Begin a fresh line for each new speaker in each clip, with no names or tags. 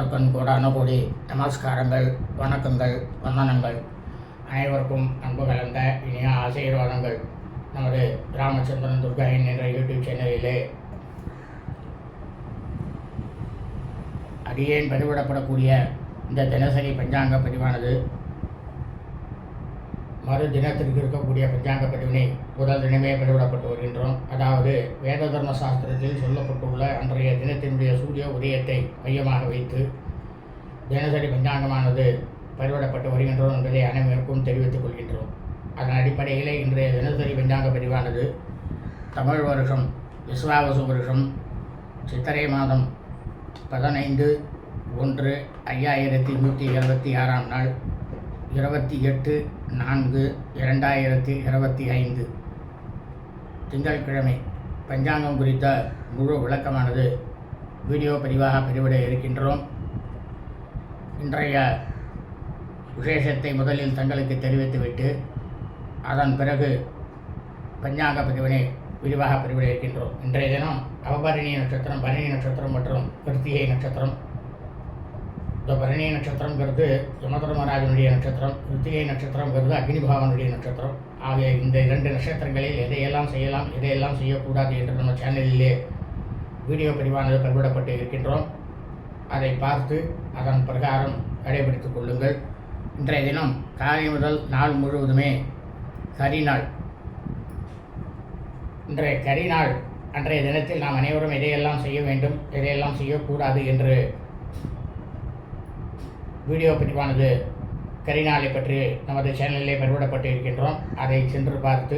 முதற்கண் கோடான கோடி நமஸ்காரங்கள் வணக்கங்கள் வந்தனங்கள். அனைவருக்கும் அன்பு கலந்த இனிய ஆசீர்வாதங்கள். நமது ராமச்சந்திரன் துர்காயின் என்ற யூடியூப் சேனலிலே அடியேன் பதிவிடப்படக்கூடிய இந்த தினசரி பஞ்சாங்க பதிவானது மறு தினத்திற்கு இருக்கக்கூடிய பஞ்சாங்க பதிவினை முதல் தினமே பதிவிடப்பட்டு வருகின்றோம். அதாவது வேத தர்ம சாஸ்திரத்தில் சொல்லப்பட்டுள்ள அன்றைய தினத்தினுடைய சூரிய உதயத்தை மையமாக வைத்து தினசரி பஞ்சாங்கமானது பதிவிடப்பட்டு வருகின்றோம் என்பதை அனைவருக்கும் தெரிவித்துக் கொள்கின்றோம். அதன் அடிப்படையிலே இன்றைய தினசரி பஞ்சாங்க பதிவானது தமிழ் வருஷம் விஸ்வாவசு வருஷம் சித்திரை மாதம் பதினைந்து ஒன்று ஐயாயிரத்தி நூற்றி இருபத்தி ஆறாம் நாள். இருபத்தி எட்டு நான்கு இரண்டாயிரத்தி இருபத்தி ஐந்து. திங்கட்கிழமை பஞ்சாங்கம் குறித்த முழு விளக்கமானது வீடியோ பதிவாக பதிவிட இருக்கின்றோம். இன்றைய விசேஷத்தை முதலில் தங்களுக்கு தெரிவித்துவிட்டு அதன் பிறகு பஞ்சாங்க பதிவினை விரிவாக பதிவிட இருக்கின்றோம். இன்றைய தினம் அவபரணி நட்சத்திரம் பரணி நட்சத்திரம் மற்றும் கிருத்திகை நட்சத்திரம். இந்த பரணி நட்சத்திரங்கிறது யமதர்மராஜனுடைய நட்சத்திரம் கிருத்திகை நட்சத்திரங்கிறது அக்னிபாவனுடைய நட்சத்திரம். ஆகிய இந்த இரண்டு நட்சத்திரங்களில் எதையெல்லாம் செய்யலாம் எதையெல்லாம் செய்யக்கூடாது என்று நம்ம சேனலிலே வீடியோ பதிவானது பதிவிடப்பட்டு இருக்கின்றோம். அதை பார்த்து அதன் பிரகாரம் கடைபிடித்துக் கொள்ளுங்கள். இன்றைய தினம் காலை முதல் நாள் முழுவதுமே கரிநாள் இன்றைய கரிநாள் அன்றைய தினத்தில் நாம் அனைவரும் எதையெல்லாம் செய்ய வேண்டும் எதையெல்லாம் செய்யக்கூடாது என்று வீடியோ பதிவானது கரிநாளை பற்றி நமது சேனலிலே பதிவிடப்பட்டு இருக்கின்றோம் அதை சென்று பார்த்து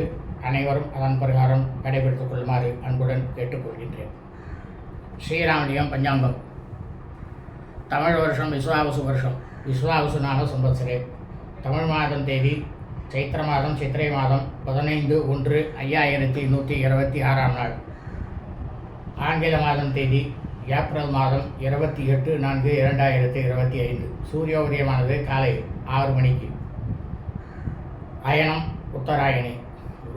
அனைவரும் அதன் பிரகாரம் கடைபிடித்துக் கொள்ளுமாறு அன்புடன் கேட்டுக்கொள்கின்றேன். ஸ்ரீராமலியம் பஞ்சாங்கம். தமிழ் வருஷம் விஸ்வாவசு வருஷம். விஸ்வாவசு நாம சம்பத்சரே. தமிழ் மாதம் தேதி சைத்திர மாதம் சித்திரை மாதம் பதினைந்து ஒன்று ஐயாயிரத்தி நூற்றி இருபத்தி ஆறாம் நாள். ஆங்கில மாதம் தேதி ஏப்ரல் மாதம் இருபத்தி எட்டு நான்கு இரண்டாயிரத்தி இருபத்தி ஐந்து. சூரிய உதயமானது காலை ஆறு மணிக்கு. அயனம் உத்தராயணி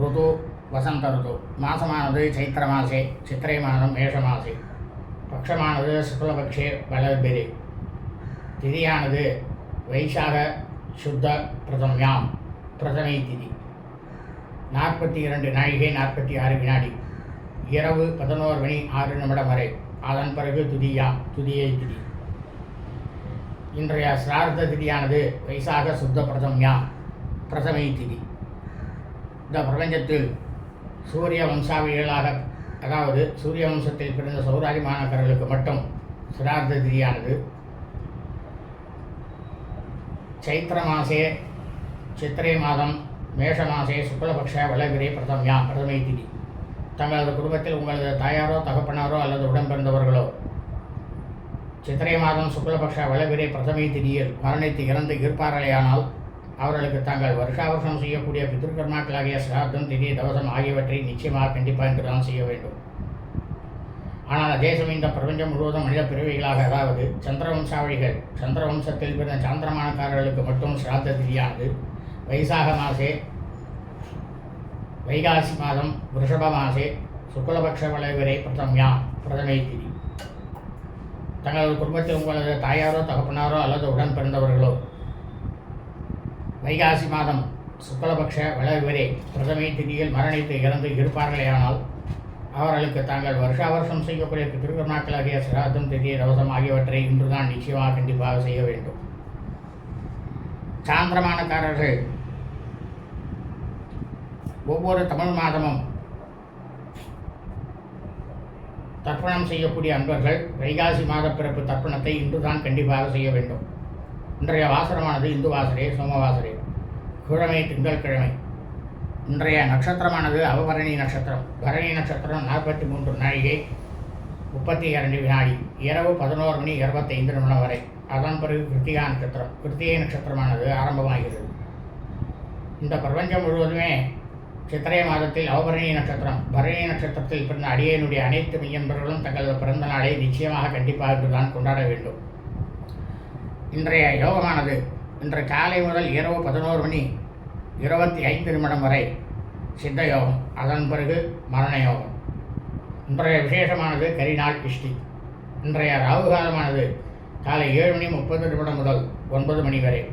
ருது வசந்த ருது. மாசமானது சைத்திர மாசே சித்திரை மாதம் மேஷ மாசே. பட்சமானது சுக்லபக்ஷே வளர்பிரி. திதியானது வைசாக சுத்த பிரதம்யாம் பிரதமை திதி. நாற்பத்தி இரண்டு நாழிகை நாற்பத்தி ஆறு வினாடி. இரவு பதினோரு மணி ஆறு நிமிடம் வரை. அதன் பிறகு துதியா துதியை திதி. இன்றைய சிரார்த்த திதியானது வைசாக சுத்த பிரதம்யா பிரதமை திதி. இந்த பிரபஞ்சத்தில் சூரிய வம்சாவளிகளாக அதாவது சூரிய வம்சத்தில் பிறந்த சௌராரி மாணவர்களுக்கு மட்டும் சிரார்த்த திதியானது. சைத்திர மாசே சித்திரை மாதம் மேஷ மாசே சுக்லபக்ஷ வளகிரே பிரதம்யா பிரதமை திதி. தங்களது குடும்பத்தில் உங்களது தாயாரோ தகப்பனாரோ அல்லது உடன்பிறந்தவர்களோ. சித்திரை மாதம் சுக்லபக்ஷ வளவிரை பிரதமை திதியில் மரணித்து இறந்து இருப்பார்களேயானால் அவர்களுக்கு தாங்கள் வருஷா வருஷம் செய்யக்கூடிய பித்ருக்கர்மாக்களாகிய சிராத்தம் திதி தவசம் ஆகியவற்றை நிச்சயமாக கண்டிப்பாக என்று தான் செய்ய வேண்டும். ஆனால் அதே சமயம் இந்த பிரபஞ்சம் முழுவதும் மனித பிறவிகளாக அதாவது சந்திரவம்சாவளிகள் சந்திரவம்சத்தில் பிறந்த சாந்திரமானக்காரர்களுக்கு மட்டும் சிராத்த திதியானது. வைசாக மாசே வைகாசி மாதம் ரிஷப மாசே சுக்லபக்ஷ வளைவரை பிரதம்யா பிரதமை திதி தங்களது குடும்பத்தில் உங்களது தாயாரோ தகப்பனாரோ அல்லது உடன் பிறந்தவர்களோ வைகாசி மாதம் சுக்லபக்ஷ வளர்வரே பிரதமை திதியில் மரணித்து இறந்து இருப்பார்களேயானால் அவர்களுக்கு தாங்கள் வருஷ வருஷம் செய்யக்கூடிய திருவிழாக்களாகிய சிராதம் திதி ரவசம் ஆகியவற்றை இன்றுதான் நிச்சயமாக கண்டிப்பாக செய்ய வேண்டும். சாந்திரமானக்காரர்கள் ஒவ்வொரு தமிழ் மாதமும் தர்ப்பணம் செய்யக்கூடிய அன்பர்கள் வைகாசி மாத பிறப்பு தர்ப்பணத்தை இன்றுதான் கண்டிப்பாக செய்ய வேண்டும். இன்றைய வாசனமானது இந்து வாசரே சோமவாசரே கிழமை திங்கட்கிழமை இன்றைய நட்சத்திரமானது அவபரணி நட்சத்திரம். பரணி நட்சத்திரம் நாற்பத்தி மூன்று நாழிகை முப்பத்தி இரண்டு வினாடி. இரவு பதினோரு மணி இருபத்தைந்து நிமிடம் வரை. அதன் பிறகு கிருத்திகா நட்சத்திரம். கிருத்திகை நட்சத்திரமானது ஆரம்பமாகிறது. இந்த பிரபஞ்சம் முழுவதுமே சித்திரை மாதத்தில் அவபரணி நட்சத்திரம். பரணி நட்சத்திரத்தில் பிறந்த அடியனுடைய அனைத்து மெய்யன்பர்களும் தங்களது பிறந்த நாளை நிச்சயமாக கண்டிப்பாக என்றுதான் கொண்டாட வேண்டும். இன்றைய யோகமானது இன்று காலை முதல் இரவு பதினோரு மணி இருபத்தி ஐந்து நிமிடம் வரை சித்த யோகம் அதன் பிறகு மரண யோகம். இன்றைய விசேஷமானது கரிநாள் இஷ்டி. இன்றைய ராகு காலமானது காலை ஏழு மணி முப்பது நிமிடம் முதல் ஒன்பது மணி வரை.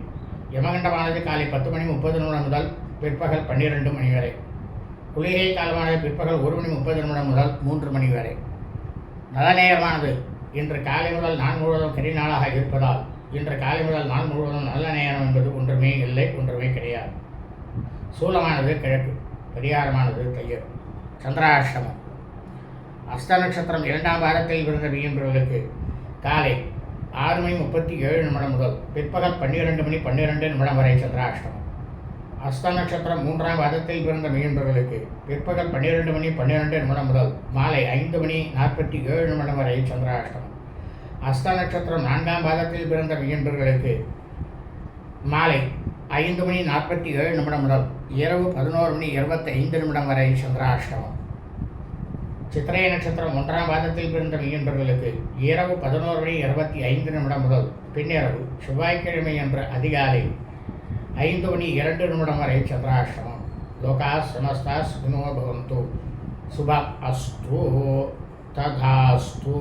யமகண்டமானது காலை பத்து மணி முப்பது நிமிடம் முதல் பிற்பகல் பன்னிரெண்டு மணி வரை. குளிகை காலமானது பிற்பகல் ஒரு மணி முப்பது நிமிடம் முதல் மூன்று மணி வரை. நல்ல நேரமானது இன்று காலை முதல் நாள் முழுவதும் கரி நாளாக இருப்பதால் இன்று காலை முதல் நாள் முழுவதும் நல்ல நேரம் என்பது ஒன்றுமே இல்லை ஒன்றுமே கிடையாது. சூலமானது கிழக்கு பரிகாரமானது தையர் சந்திராஷ்டமம். அஸ்த நட்சத்திரம் இரண்டாம் வாரத்தில் பிறந்த மீன்பவர்களுக்கு காலை ஆறு மணி முப்பத்தி ஏழு நிமிடம் முதல் பிற்பகல் பன்னிரெண்டு மணி பன்னிரெண்டு நிமிடம் வரை சந்திராஷ்டமம். அஸ்த நட்சத்திரம் மூன்றாம் வாதத்தில் பிறந்த மீன்பர்களுக்கு பிற்பகல் பன்னிரெண்டு மணி பன்னிரெண்டு நிமிடம் முதல் மாலை ஐந்து மணி நாற்பத்தி ஏழு நிமிடம் வரை சந்திராஷ்டமம். அஸ்த நட்சத்திரம் நான்காம் பாதத்தில் பிறந்த மீன்பர்களுக்கு மாலை ஐந்து மணி நாற்பத்தி ஏழு நிமிடம் முதல் இரவு பதினோரு மணி இருபத்தி ஐந்து நிமிடம் வரை சந்திராஷ்டமம். சித்திரை நட்சத்திரம் ஒன்றாம் பாதத்தில் பிறந்த மீன்பர்களுக்கு இரவு பதினோரு மணி இருபத்தி ஐந்து நிமிடம் முதல் பின்னிரவு செவ்வாய்க்கிழமை என்ற அதிகாலை ஐந்து மணி இரண்டு நிமிடம் வரை சந்திராஷ்டமம். லோகா சமஸ்தா சுகினோ பவந்து. சுப அஸ்து ததாஸ்து.